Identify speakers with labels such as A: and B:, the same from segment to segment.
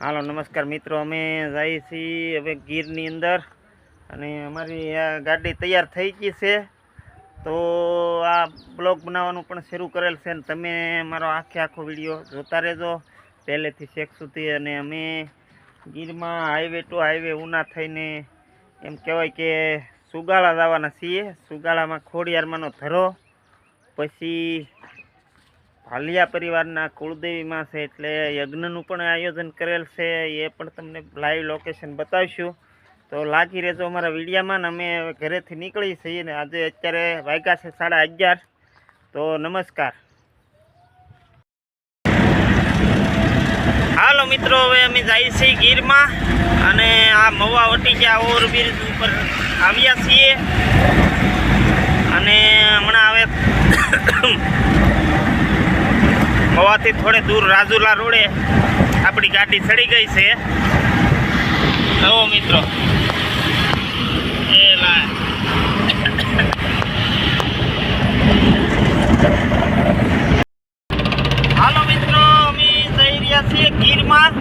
A: હાલો, નમસ્કાર મિત્રો. અમે જઈએ છીએ હવે ગીરની અંદર અને અમારી આ ગાડી તૈયાર થઈ ગઈ છે. તો આ બ્લોગ બનાવવાનું પણ શરૂ કરેલ છે ને તમે મારો આખે આખો વીડિયો જોતા રહેજો. પહેલેથી શેખ સુધી અને અમે ગીરમાં હાઈવે ટુ હાઈવે ઉના થઈને એમ કહેવાય કે સુગાળા જવાના છીએ. સુગાળામાં ખોડિયારમાંનો ધરો, પછી ભાલિયા પરિવારના કુળદેવીમાં છે એટલે યજ્ઞનું પણ આયોજન કરેલ છે, એ પણ તમને લાઈવ લોકેશન બતાવીશું. તો લાગી રહેજો અમારા વિડીયામાં ને અમે ઘરેથી નીકળી છીએ ને આજે અત્યારે વાગ્યા છે સાડા અગિયાર. તો નમસ્કાર. હાલો મિત્રો, હવે અમે જઈએ છીએ ગીરમાં અને આ મવા વટી ગયા ઓવરબ્રિજ ઉપર આવ્યા છીએ. અને હમણાં હવે મવાથી થોડે દૂર રાજુલા રોડે આપણી ગાડી ચડી ગઈ છે. નવો મિત્રો. હાલો મિત્રો, અમે જઈ રહ્યા છીએ ગીરમાં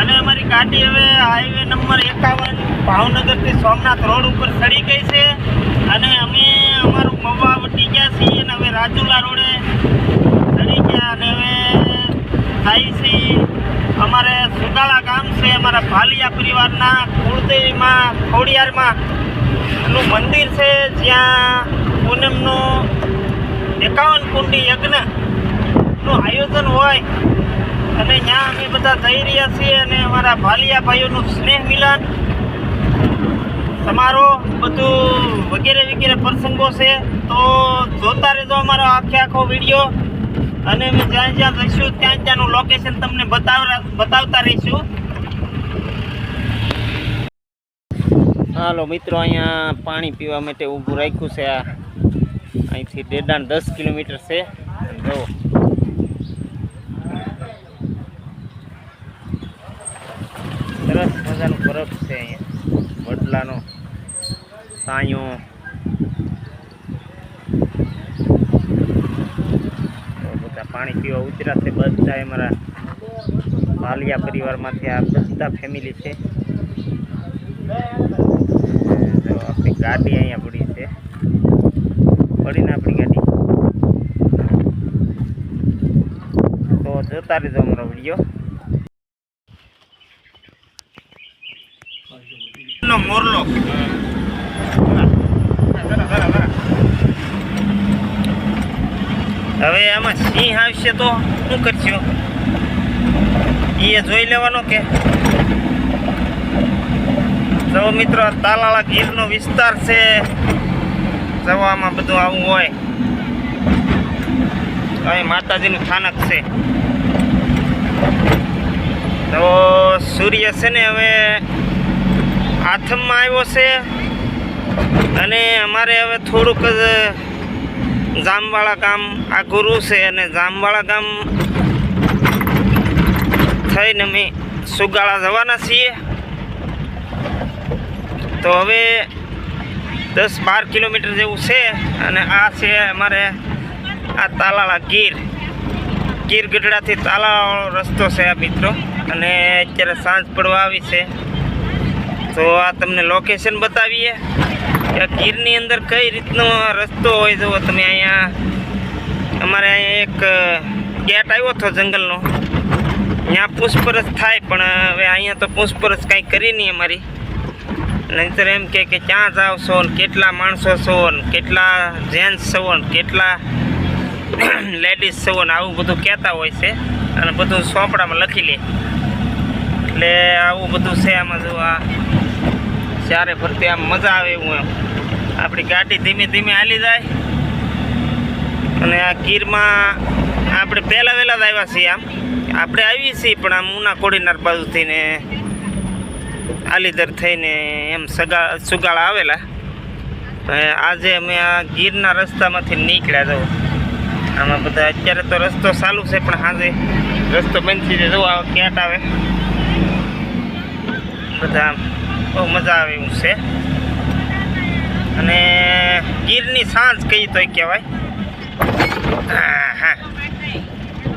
A: અને અમારી ગાડી હવે હાઈવે નંબર એકાવન ભાવનગરથી સોમનાથ રોડ ઉપર ચડી ગઈ છે. અને અમે અમારું મવા વટી ગયા છીએ અને હવે રાજુલા રોડે અને હવે થાય છીએ અમારે સુગાળા ગામ છે, અમારા ભાલિયા પરિવારના કુળદેવીમાં, ખોડિયારમાં નું મંદિર છે, જ્યાં પૂનમનો એકાવન કુંડી યજ્ઞનું આયોજન હોય. અને ત્યાં અમે બધા જઈ રહ્યા છીએ અને અમારા ભાલિયા ભાઈઓનું સ્નેહ મિલન તમારો બધું વગેરે વગેરે પ્રસંગો છે. તો જોતા રહેજો અમારો આખે આખો વીડિયો. અને અમે જ્યાં જ્યાં જઈશું ત્યાં ત્યાંનું લોકેશન તમને બતાવ બતાવતા રહીશું. હાલો મિત્રો, અહીંયા પાણી પીવા માટે ઊભું રાખ્યું છે આ. અહીંથી ડેડાણ દસ કિલોમીટર છે. જો. સરસ મજાનું બરફ છે અહીંયા. વડલાનો સાયો તો બધા પાણી પીવા ઉતર્યા છે. બધા અમારા માલિયા પરિવારમાંથી આ બધા ફેમિલી છે. આપણી ગાડી અહીંયા પડી છે. પડીને આપણી ગાડી. તો જોતા રહેજો અમારો વીડિયો. મોરલો. હવે આમાં સિંહ આવશે તો શું કરશો? એ જોઈ લેવાનો કે. જો મિત્રો તાલાળા ગીરનો વિસ્તાર છે. જવામાં બધું આવું હોય. અહીં માતાજીનું સ્થાનક છે. તો સૂર્ય છે ને હવે આથમમાં આવ્યો છે. અને અમારે હવે થોડુંક જ જામવાળા ગામ આ ગુરુ છે અને જામવાળા ગામ થઈને અમે સુગાળા જવાના છીએ. તો હવે દસ બાર કિલોમીટર જેવું છે અને આ છે અમારે આ તાલાળા ગીર. ગીર ગઢડાથી તાલાળાવાળો રસ્તો છે આ મિત્રો. અને અત્યારે સાંજ પડવા આવી છે. તો આ તમને લોકેશન બતાવીએ. ગીરની અંદર કઈ રીતનો રસ્તો હોય જુઓ તમે અહીંયા. અમારે અહીંયા એક ગેટ આવ્યો હતો જંગલનો. ત્યાં પૂછપરછ થાય, પણ હવે અહીંયા તો પૂછપરછ કાંઈ કરી નહીં અમારી. નહીંતર એમ કે ક્યાં જાવ છો ને કેટલા માણસો છો ને કેટલા જેન્ટ્સ છો ને કેટલા લેડીઝ છો ને આવું બધું કહેતા હોય છે. અને બધું સોંપડામાં લખી લે. એટલે આવું બધું છે આમાં જો આ. ચારે ફરતી આમ મજા આવે એવું એમ. આપણી ગાડી ધીમે ધીમે હાલી જાય. અને આ ગીરમાં આપણે પહેલાં વહેલા જ આવ્યા છીએ આમ. આપણે આવીએ છીએ, પણ આમ ઉના કોડીનાર બાજુ થઈને આલીદર થઈને એમ સગા, સુગાળા આવેલા. આજે અમે આ ગીરના રસ્તામાંથી નીકળ્યા જવું આમાં બધા અત્યારે તો રસ્તો ચાલુ છે, પણ હાજે રસ્તો બંધ થઈ જાય. જવું આ ક્યાંટ આવે. બધા બહુ મજા આવે એવું છે. અને ગીરની સાંજ કઈ તોય કહેવાય. હા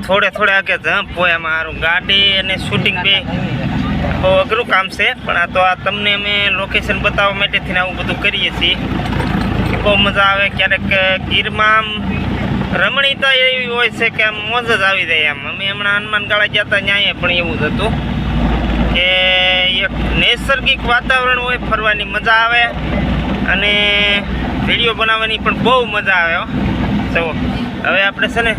A: થોડે થોડે આગે જમ્પ હોય એમાં સારું ગાડી અને શૂટિંગ બે બહુ અઘરું કામ છે. પણ આ તો આ તમને અમે લોકેશન બતાવવા માટેથી આવું બધું કરીએ છીએ. બહુ મજા આવે ક્યારેક ગીરમાં આમ રમણીતા એવી હોય છે કે આમ મોજ જ આવી જાય આમ. અમે હમણાં હનુમાન ગાળા ગયા હતા ત્યાં પણ એવું જ હતું. કે એક નૈસર્ગિક વાતાવરણ હોય, ફરવાની મજા આવે અને વીડિયો બનાવવાની પણ બહુ મજા આવે હો. હવે આપણે છે ને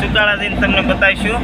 A: સુકાળા જઈને તમને બતાવીશું.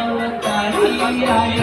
B: अवतारी आय